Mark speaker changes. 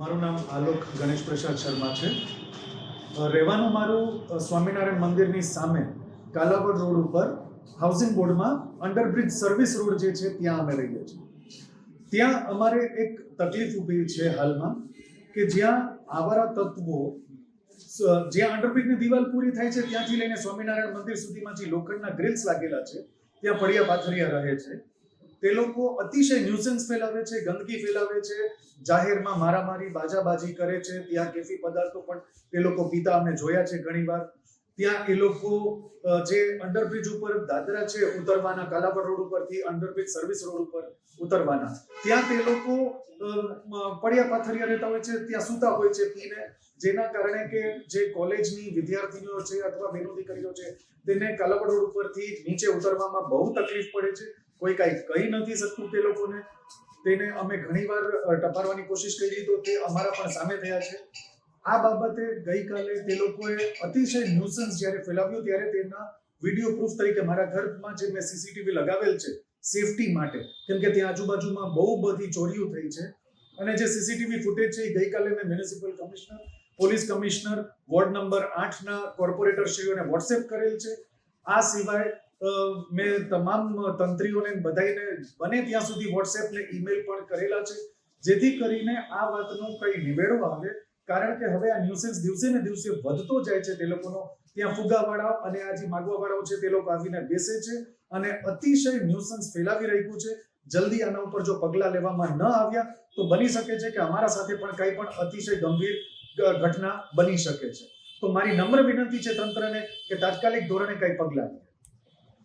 Speaker 1: મારું નામ આલોક ગણેશ પ્રસાદ શર્મા છે. રહેવાનું મારું સ્વામિનારાયણ મંદિરની સામે કાલાવડ રોડ ઉપર હાઉસિંગ બોર્ડમાં અંડરબ્રિજ સર્વિસ રોડ જે છે, ત્યાં અમે રહીએ છીએ. ત્યાં અમારે એક તકલીફ ઊભી છે હાલમાં કે જ્યાં આવારા તત્વો જ્યાં અંડરબ્રિજની દિવાલ પૂરી થાય છે, ત્યાંથી લઈને સ્વામિનારાયણ મંદિર સુધીમાં જે લોખંડના ગ્રીલ્સ લાગેલા છે, ત્યાં પડિયા પાથરિયા રહે છે. તે લોકો અતિશય ન્યુસન્સ ફેલાવે છે, ગંદકી ફેલાવે છે, જાહેરમાં મારામારી, બાજાબાજી કરે છે, ત્યાં કેફી પદાર્થો પણ તે લોકો પીતા અમે જોયા છે ઘણીવાર. ત્યાં એ લોકો જે અંડરબ્રિજ ઉપર દાદરા છે ઉતરવાના, કાલાવડ રોડ ઉપરથી અંડરબ્રિજ સર્વિસ રોડ ઉપર ઉતરવાના. ત્યાં તે લોકો પડ્યા પાથરિયા રહેતા હોય છે, ત્યાં સૂતા હોય છે પીને, જેના કારણે કે જે કોલેજની વિદ્યાર્થીનીઓ છે અથવા બહેનો દીકરીઓ છે, તેને કાલાવડ રોડ ઉપરથી નીચે ઉતરવામાં બહુ તકલીફ પડે છે. કોઈ કાંઈ કહી નથી શકતું તે લોકોને. તેને અમે ઘણીવાર ટપારવાની કોશિશ કરી તો તે અમારા પણ સામે થયા છે. આ બાબતે ગઈકાલે તે લોકોએ અતિશય ન્યુસન્સ જ્યારે ફેલાવ્યું ત્યારે તેના વીડિયો પ્રૂફ તરીકે મારા ઘરમાં જે મેં સીસીટીવી લગાવેલ છે, સેફટી માટે, કેમ કે ત્યાં આજુબાજુમાં બહુ બધી ચોરીઓ થઈ છે. અને જે સીસીટીવી ફૂટેજ છે એ ગઈકાલે મેં municipal commissioner, police commissioner, ward number આઠના કોર્પોરેટરશ્રીઓને વોટ્સએપ કરેલ છે. આ સિવાય મેં તમામ તંત્રીઓને બધાઈને બને ત્યાં સુધી વોટ્સએપ ને ઈમેલ પણ કરેલા છે. જેથી કરીને આ વાતનો કઈ નિવેડો આવે. કારણ કે હવે આ ન્યુસન્સ દિવસે ને દિવસે વધતો જાય છે તે લોકોનો. ત્યાં ફુગાવાળા અને આ જે માગવાવાળાઓ છે તે લોકો આવીને બેસે છે અને અતિશય ન્યુસન્સ ફેલાવી રહ્યું છે. જલ્દી આના ઉપર જો પગલાં લેવામાં ન આવ્યા તો બની શકે છે કે અમારા સાથે પણ કંઈ પણ અતિશય ગંભીર ઘટના બની શકે છે. તો મારી નમ્ર વિનંતી છે તંત્રને કે તાત્કાલિક ધોરણે કંઈ પગલાં લે.